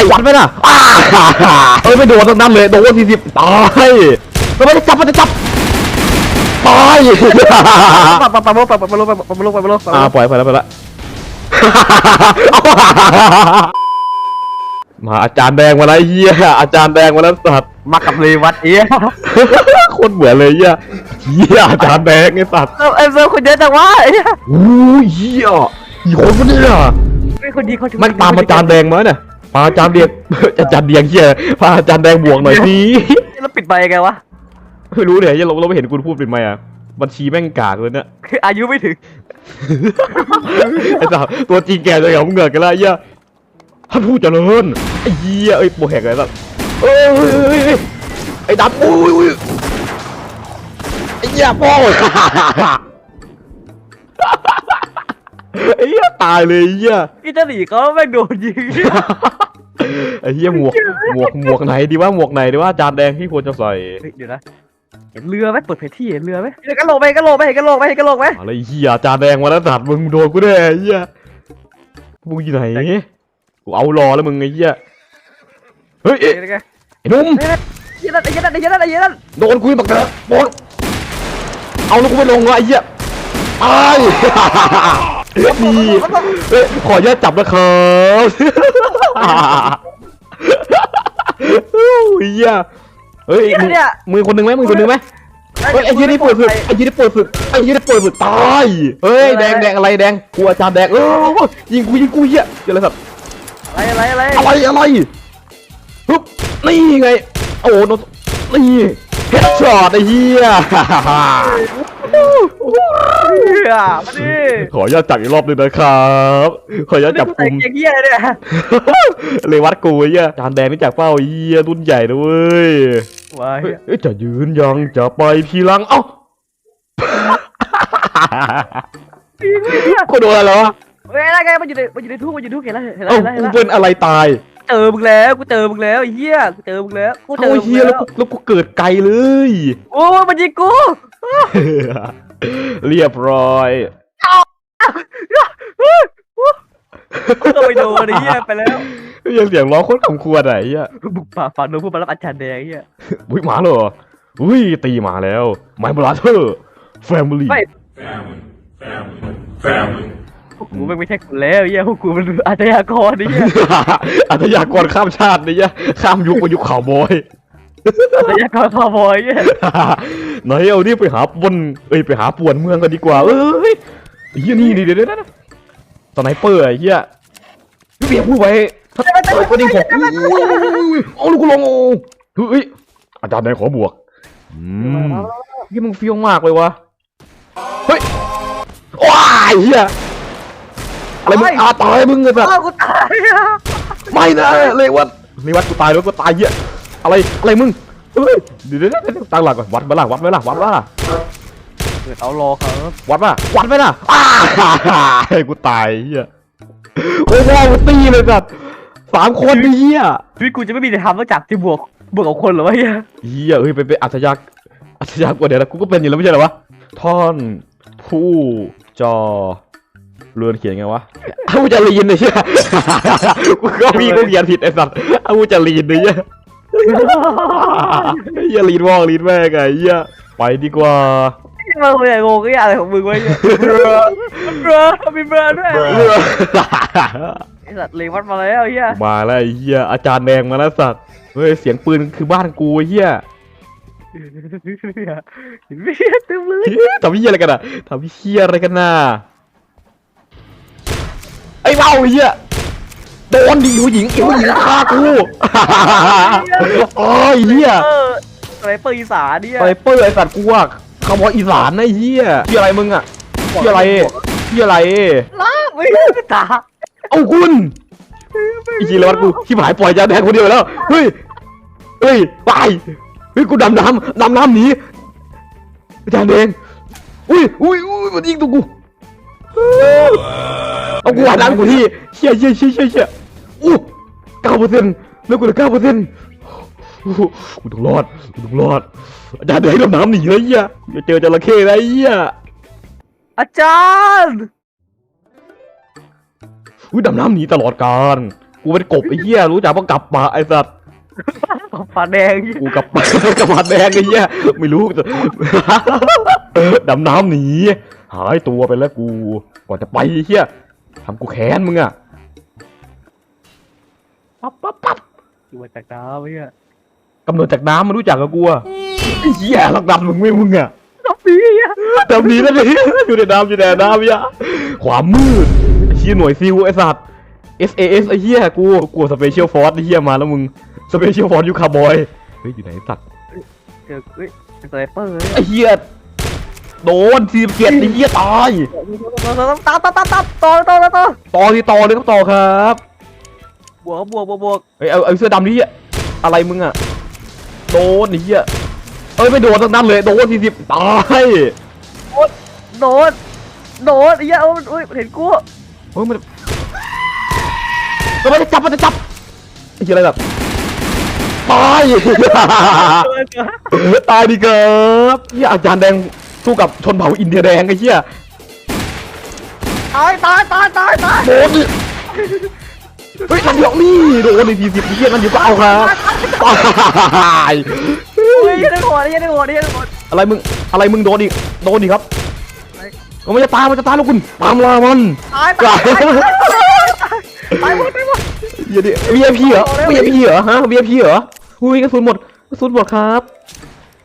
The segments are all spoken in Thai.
ายวัดไหมน่ะอ้าเอ้ยไม่โดนทั้งนั้นเลยโดนสี่สิบตายแล้วมันจะจับมันจะจับตายปะปะปะปะปะปะปะปะปะปะปะปะปะอ่าปล่อยไปแล้วไปแล้วมาอาจารย์แดงมาแล้วไอ้เฮียอาจารย์แดงมาแล้วสัตว์มากับเลวัตเอี้ยโคนเหมือนเลยเฮียเฮียอาจารย์แดงไอ้สัตว์เอฟเซอร์คนเยอะจังวะไอ้เหี้ยอู้ยเฮียอีกคนวะเนี่ยไม่คนดีเขามันตามอาจารย์แดงมาเนี่ย พาอาจารย์เดียงอาจารย์เดียงเฮียพาอาจารย์แดงบวกหน่อยสิแล้วปิดไปยังไงวะไม่รู้เนี่ยเฮียเราเราไม่เห็นคุณพูดเป็นไหมอะบัญชีแม่งกากเลยเนี่ยคืออายุไม่ถึงไอ้สัตว์ตัวจริงแกจะเหงาเหงือกกันแล้วไอ้เฮียท่านผู้เจริญไอ้เฮียเอ้ยโบแหกเลยสัตว์เอ้ยเอ้ยเอ้ยเอ้ยไอ้ดับอุ้ยอุ้ยไอ้เหี้ยพ่อ ไอ้เหี้ยตายเลยไอ้เหี้ยพี่จะหนีเขาแม่งโดนยิงไอ้เหี้ยหมวกหมวกหมวกไหนดีว่าหมวกไหนดีว่าจานแดงที่ควรจะใส่เฮ้ยเดี๋ยวนะเห็นเรือไหมเปิดเผยที่เห็นเรือไหมเห็นกระโหลกไหมกระโหลกไหมเห็นกระโหลกไหมเห็นกระโหลกไหมอะไรเหี้ยจานแดงมาแล้วสัตว์มึงโดนกูแน่ไอ้เหี้ยมึงอยู่ไหนกูเอารอแล้วมึงไอ้เหี้ยเฮ้ยเอ๊ะเห็นไงไอ้หนุ่มเฮ้ยไอ้ยันไอ้ยันไอ้ยันไอ้ยันโดนกูบักเถอะโดนเอาแล้วกูไม่ลงวะไอ้เหี้ยตาย นี่เอ้ยขออนุญาตจับนะครับโอ้ยเหี้ยเฮ้ยมึงเนี่ยมือคนหนึ่งไหมมือคนหนึ่งไหมเฮ้ยไอ้ยี่นี่ปวดสุดไอ้ยี่นี่ปวดสุดไอ้ยี่นี่ปวดสุดตายเฮ้ยแดงแดงอะไรแดงกูอาจารย์แดงเออยิงกูยิงกูเหี้ยเจออะไรสัตว์อะไรอะไรอะไรอะไรอะไรฮึบนี่ไงโอ้โหโดนนี่เฮดช็อตไอ้เหี้ย เฮียมาดิขออนุญาตจับอีกรอบหนึงนะครับ ขออนุญาตจับใส่กุมเกียร์เฮียเนี่ยเลยวัดกูไอ้เหี้ยอาจารย์แดงนี่จากเป้าไอ้เหี้ยรุ่นใหญ่นะเว้ยว้ายเฮ้ยเอ้ยจะยืนยังจะไปพีลังเอ้า กูโดนอะไรวะเฮ้ยอะไรไงมันอยู่ในมันอยู่ในทุ่งมันอยู่ในทุ่งเห็นแล้วเห็นแล้วเอ้าเห็นแล้วเห็นกูแล้วเป็นอะไรตายเจอมึงแล้วกูเจอมึงแล้วไอ้เหี้ยกูเจอมึงแล้วกูเจเอ้าอไอ้มึงเฮียแล้วแล้วกูแล้วกูเกิดไกลเลย โอ้ยมันยิงกู เรียบร้อยกูโดนโดนไอ้เหี้ยไปแล้วยังเสียงร้องโคตรขำควรอะไอ้เหี้ยบุกป่าฝ่าโดนพูดมารับอาจารย์แดงไอ้เหี้ยอุ้ยหมาเหรออุ้ยตีหมาแล้วไมบราเธอร์แฟมิลี่ไม่พวกกูไม่ไม่ใช่คนแล้วไอ้เหี้ยพวกกูมันอาชญากรไอ้เหี้ยอาชญากรข้ามชาติเนี่ยข้ามยุคไปยุคข่าวบอย อาชญากรคาวบอยไอ้เหี้ยไหนเอานี่ไปหาปนเอ้ยไปหาป่วนเมืองกันดีกว่า เอ้ยเฮียนี่นี่เดี๋ยวเดี๋ยวเดี๋ยวสไนเปอร์ไอ้เฮียพี่เบียร์พูดไว้ถ้าเอ้ยก็นี่ผมอ้ยเอาลูกกูลงโอ้เฮ้ยอาจารย์ไหนขอบวกอืมยี่มึงเฟี้ยวมากเลยวะเฮ้ยว้ายเฮียอะไรมึงอาตายมึงไงแบบอ้าวกูตายอะไม่นะเลวัตเลวัตกูตายแล้วกูตายเหี้ย อะไรอะไรมึงเฮ้ยเดี๋ยวเดี๋ยวเดี๋ยวตั้งหลักก่อนวัดมาล่ะวัดไหมล่ะวัดว่าล่ะเกิดเอารอครับวัดป่ะวัดไหมล่ะอ้าให้กูตายเหี้ยโอ้โหกูตีเลยสัตว์สามคนดิเหี้ยชีวิตกูจะไม่มีแต่ทำนอกจากที่บวกบวกกับคนเหรอวะเหี้ยเหี้ยเฮ้ยไปไปอัศยากอัศยากกว่าเดี๋ยวนะกูก็เป็นอยู่แล้วไม่ใช่เหรอวะท่อนผู้จอเรือนเขียนไงวะอาวูจะลีนเลยเหี้ยกูก็มีกูเขียนผิดไอ้สัตว์อาวูจะลีนเลยเหี้ย เหี้ยลีดวอกลีดแม่งไงเหี้ยไปดีกว่ามาคุยกับงงไอ้อะไรของมึงวะเหี้ยเบรอเบรอมีเบรอด้วยไอ้สัตว์เลวัดมาแล้วไอ้เหี้ยมาแล้วไอ้เหี้ยอาจารย์แดงมาแล้วสัตว์เฮ้ยเสียงปืนคือบ้านกูไอ้เหี้ยเห็นไหมเต็มเลยเฮ้ยทำเหี้ยอะไรกันอะทำเหี้ยอะไรกันน่ะไอ้เมาไอ้เหี้ย โดนดิผู้หญิงผู้หญิงฆ่ากูโอ้ยเหี้ยเอออะไรเปิดอีสานเนี่ยไปเปิดไอ้สัตว์กูอะคำว่าอีสานนะไอ้เหี้ยที่อะไรมึงอะที่อะไรที่อะไรลากไม่ได้ตาเอ้าคุณอีกีแล้ววัดกูที่หายปล่อยยาแดงคนเดียวแล้วเฮ้ยเฮ้ยไปเฮ้ยกูดำน้ำดำน้ำหนีอาจารย์แดงอุ้ยอุ้ยอุ้ยมันยิงตัวกูเอากูหวานน้ำกูที่เชี่ยเชี่ยเชี่ยเชี่ยเชี่ย อู้เก้าเปอร์เซ็นต์แล้วกูเหลือเก้าเปอร์เซ็นต์กูต้องรอดกูต้องรอด อาจารย์แดงดำน้ำหนีเลยเหี้ยอย่าเจอจระเข้นะไอ้เหี้ยอาจารย์อุ้ยดำน้ำหนีตลอดการกูเป็นกบไอ้เหี้ยรู้จักว่ากลับมาไอ้สัตว์ปลาแดงเหี้ยกูกลับกลับมาแดงไอ้เหี้ยไม่รู้จะดำน้ำหนีหายตัวไปแล้วกูก่อนจะไปไอ้เหี้ยทำกูแค้นมึงอะ ปั๊บปั๊บปั๊บอยู่มาจากน้ำเหี้ยกำเนิดจากน้ำมันรู้จักกับกูอะไอ้เหี้ยลักดำมึงไม่มึงอะน้ำปีเหี้ยดำนี้แล้วนี่อยู่ในน้ำอยู่ในน้ำเหี้ยความมืดไอ้เหี้ยหน่วยซิลไอ้สัตว์ SAS ไอ้เหี้ยกูกลัวสเปเชียลฟอร์สไอ้เหี้ยมาแล้วมึงสเปเชียลฟอร์สยูคาร์บอยเฮ้ยอยู่ไหนไอ้สัตว์เจอเฮ้ยสไนเปอร์ไอ้เหี้ยโดนทีมเกียรติไอ้เหี้ยตายตามตามตามตามต่อต่อต่อต่อต่อที่ต่อเลยครับต่อครับบ วกบวกบวกบวกเฮ้ยเอาเอาเสื้อดำนี่อะไรมึงอะโดนไอ้เหี้ยเอ้ยไม่โดนทั้งนั้นเลยโดนทีสิบตายโดนโดนไอ้เหี้ยเอาอุ้ยเห็นกูเฮ้ยมันมันจะจับมันจะจับไอ้เหี้ยอะไรแบบตาย ตายดิครับเหี้ยอาจารย์แดงสู้กับชนเผ่าอินเดียแดงไอ้เหี้ยตายตายตายตายตายโดนดิ เฮ้ยนั่นเดี๋ยวนี่โดนในทีสิบเหี้ยนั่นอยู่ก็เอาครับตายอุ้ยยังได้หัวยังได้หัวยังได้หัวอะไรมึงอะไรมึงโดนอีกโดนอีกครับมันจะตายมันจะตายแล้วคุณตามลามันตายตายตายหมดตายหมดเดี๋ยวดิ VIP เหรอ VIP เหรอฮะ VIP เหรออุ้ยกระสุนหมดกระสุนหมดครับ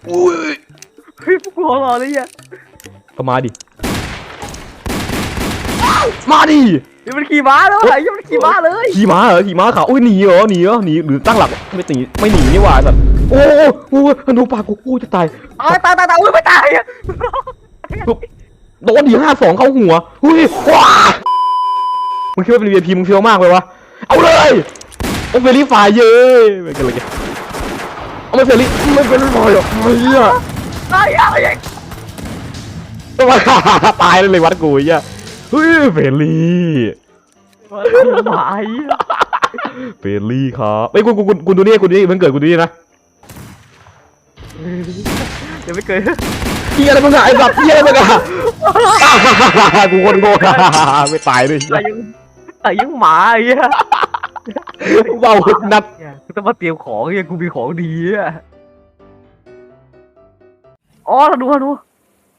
อุ้ยเฮ้ยพวกหัวเราะเลยเหี้ยก็มาดิมาดิ นี่มันขี่ม้าแล้วไอ้ยังมันขี่ม้าเลยขี่ม้าเหรอขี่ม้าขาวอุ้ยหนีเหรอหนีเหรอหนีหรือตั้งหลักไม่หนีไม่หนีนี่หว่าสัตว์โอ้โหโอ้โหดูปากกูกูจะตายตายตายตายตายอุ้ยไม่ตายอะโดนดีห้าสองเข้าหัวอุ้ยว้ามึงคิดว่าเป็น VIP มึงเฟี้ยวมากเลยวะเอาเลยโอ้เฟรลี่ไฟเย้ไม่กันเลยแกเอาไม่เฟรลี่ไม่เป็นไรหรอกไม่เหี้ยตายอะไอ้ยังตายเลยวัดกูไอ้เหี้ย เฮ้ยเฟรลี่หมาไอ้เฟรลี่ครับไอ้ยคุณคุณคุณคุณดูนี่คุณดูนี่มันเกิดคุณดูนี่นะยังไม่เคยเฮียอะไรมึงอะไอ้สัตว์เฮียอะไรมึงอะกูคนโง่ไม่ตายด้วยเหี้ตายยยังตายยังหมาไอ้เหี้ยเบานัดกูต้องมาเตรียมของไอ้เหี้ยกูมีของดีอะอ๋อเราดูเราดู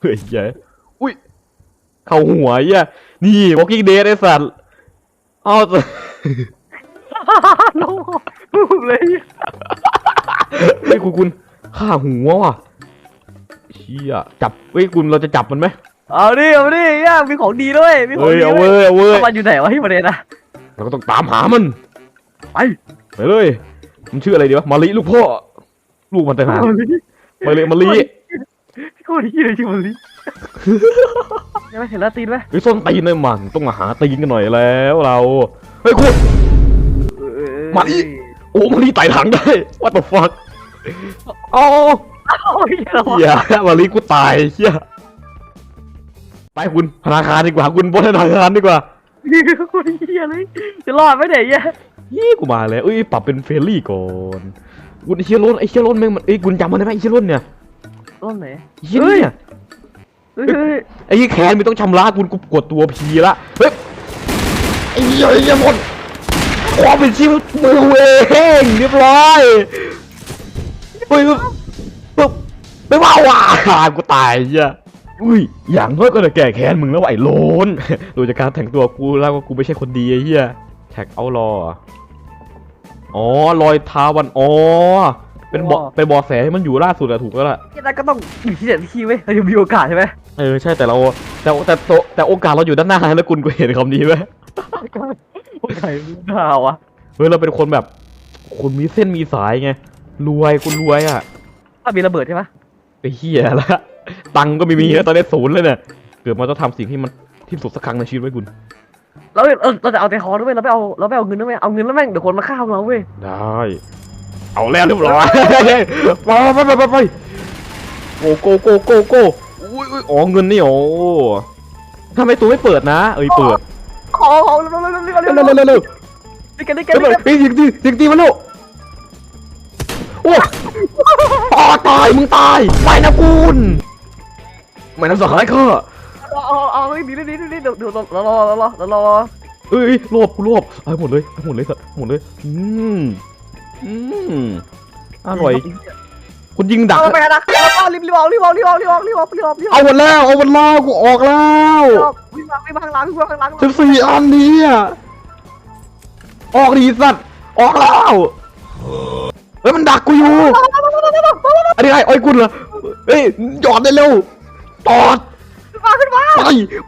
เฮ้ยเหี้ยอุ้ย เข้าหัวเฮียนี่ Walking Dead ไอ้สัตว์อ้าวลงเลยเฮ้ยคุณคุณฆ่าหัวว่ะเฮียจับเฮ้ยคุณเราจะจับมันไหมเอาดิเอาดิเหี้ยมีของดีด้วยมีของเฮ้ยดีเอาด้เว้วยยเอาเว้ยมันอยู่ไหนวะที่ประเด็นอะเราก็ต้องตามหามันไปไปเลยมันชื่ออะไรดีวะมาลิลูกพ่อลูกมันแต่หามาลิมาลิ โคตรดีเลยจริงมันลิ ยังไม่เห็นแล้วตีนไหมไอ้ยส้นตีนเลยมันต้องมาหาตีนกันหน่อยแล้วเราเฮ้ยคุณมาดิโอ้มาลิไต่ถังได้ what the fuck อ๋อโอ้ยเราเฮียมาลิกูตายเฮียไปคุณธนาคารดีกว่าคุณบนธนาคารดีกว่าโคตรเหี้ยเลยจะรอดไหมเนี่ยเหี้ยยี่กูมาแล้วเอ้ยปรับเป็นเฟรนลี่ก่อนคุณไอ้เชียร่นไอ้เชียร่นแม่งมันเอ้ยคุณจำมันได้ไหมไอ้เชียร่นเนี่ยต้นไหนไอ้เชียเนี่ย เฮ้ยเฮ้ยไอ้แขนไม่ต้องชำระคุณกูกดตัวพีละเฮ้ยไอ้เหี้ยไอ้เหี้ยหมดความเป็นชีวิตมือเองเรียบร้อยเฮ้ยปึ๊บไม่ว่าว่ะกูตายไอ้เหี้ยอุ้ยอย่างน้อยก็จะแก้แค้นมึงแล้วไอ้โลนดูจากการแต่งตัวกูแล้วว่ากูไม่ใช่คนดีไอ้เหี้ยแท็กเอารออ๋อรอยเท้าวันอ๋อเป็นบาะเป็นบาะแสที่มันอยู่ล่าสุดอะถูกแล้วล่ะ ที่นั่นก็ต้องอยู่ที่เด็ดที่ไว้ยเราจะมีโอกาสใช่ไหม เออใช่แต่เราแต่แต่แต่แต่โอกาสเราอยู่ด้านหน้าแล้วคุณก็เห็นคำนี้ไหมโอกาสหนาวอะเฮ้ยเราเป็นคนแบบคุณมีเส้นมีสายไงรวยคุณรวยอะถ้ามีระเบิดใช่ไหมไอ้เหี้ยละตังค์ก็ไม่มีแล้วตอนนี้ศูนย์เลยเนี่ยเกิดมาต้องทำสิ่งที่มันที่สุดสักครั้งในชีวิตไว้คุณเราเออเราจะเอาแต่คอด้วยเราไม่เอาเราไม่เอาเงินด้วยเอาเงินแล้วแม่งเดี๋ยวคนมาฆ่าเราเว้ยได้เอาแล้วเรียบร้อยไปไปไปไปไปโกโกโกโกโก อุ้ยอุ้ยอ๋อเงินนี่โอ้ทำไมตัวไม่เปิดนะ เอ้ยเปิดขอขอเร็วเร็วเร็วเร็วเร็เร็ววเร็วเร็วเร็วนี่กันนี่กันเร็วนี่เร็กัวนเฮ้ยสิงตีสิงตีมันลูกโอ้ตายตายมึงตายไปนะคุณไม่น้ำสหายข้าเอาเอาเอาดีดีดีดีเดี๋ยวเดี๋ยวรอรอรอรอรอเอ้ยรวบกูรวบเอาให้หมดเลยเอาให้หมดเลยสัตว์เอาหมดเลยอืมอืมอร่อย คุณยิงดัก เอาไปนะเอารีบรีบออกรีบออกรีบออกรีบออกรีบออกรีบออกรีบอเอาอกหมดแล้ว เอาหมดแล้วกูออกแล้ววิ่งมาวิ่งมาข้างหลังวิ่งมาข้างหลังสิบสี่อันนี้อะออกดีสัตว์ ออกแล้วเฮ้ยมันดักกูอยู่ อันนี้ไงอ้อยกุนเหรอเฮ้ยหยอดได้เร็วตอดขึ้นมาขึ้นมาไป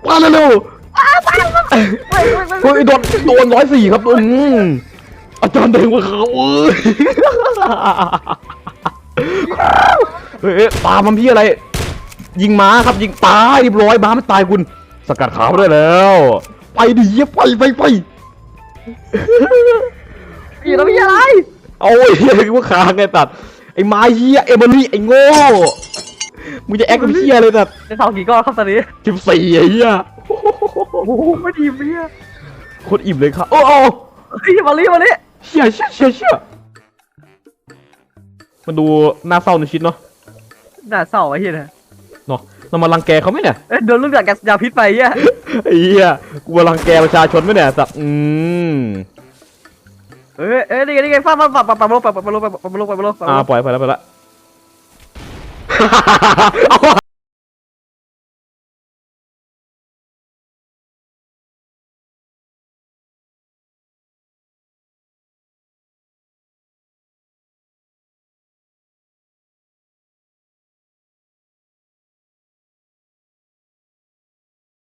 มาเร็วเฮ้ยเฮ้ยๆเฮ้ยโดนโดนร้อยสี่ครับอืมอาจารย์แดงกว่าเขาเอ้ย เฮ้ยเอ้ยตามมันพี่อะไร ยิงม้าครับยิงตายเรียบร้อยม้ามันตายคุณ สกัดขาไปได้แล้ว ไปดิเหี้ยไปไปไปพี่แล้วพี่อะไรเอาไอ้เหี้ยกูว่าค้างไงตัดไอ้ไม้เหี้ยเอเบอรี่ไอ้โง่มึงจะแอคกับเหี้ยเลยตัดจะเท่ากี่ก้อนครับตอนนี้สิบสี่ไอ้เหี้ยโอ้โหไม่ดีพี่โคตรอิ่มเลยครับโอ้โอ้เฮ้ยมาลีมาลีเชี่ยเชี่ยเชี่ยเชี่ยมันดูน่าเศร้าในชิ้นเนาะ น่าเศร้าไอ้เหี้ยนะเนาะเรามารังแกเขาไหมเนี่ยเอ้ยโดนลูกจากแกสยาพิษไปเหี้ยไอ้เหี้ยกูมารังแกประชาชนไหมเนี่ยสัตว์อืมเอ้ยเอ้ยนี่ไงนี่ไงฟ้าฟ้าฟ้าฟ้าฟ้าลงฟ้าฟ้าลงฟ้าลงฟ้าลงฟ้าลง อ่าปล่อยไปแล้วไปแล้วเอา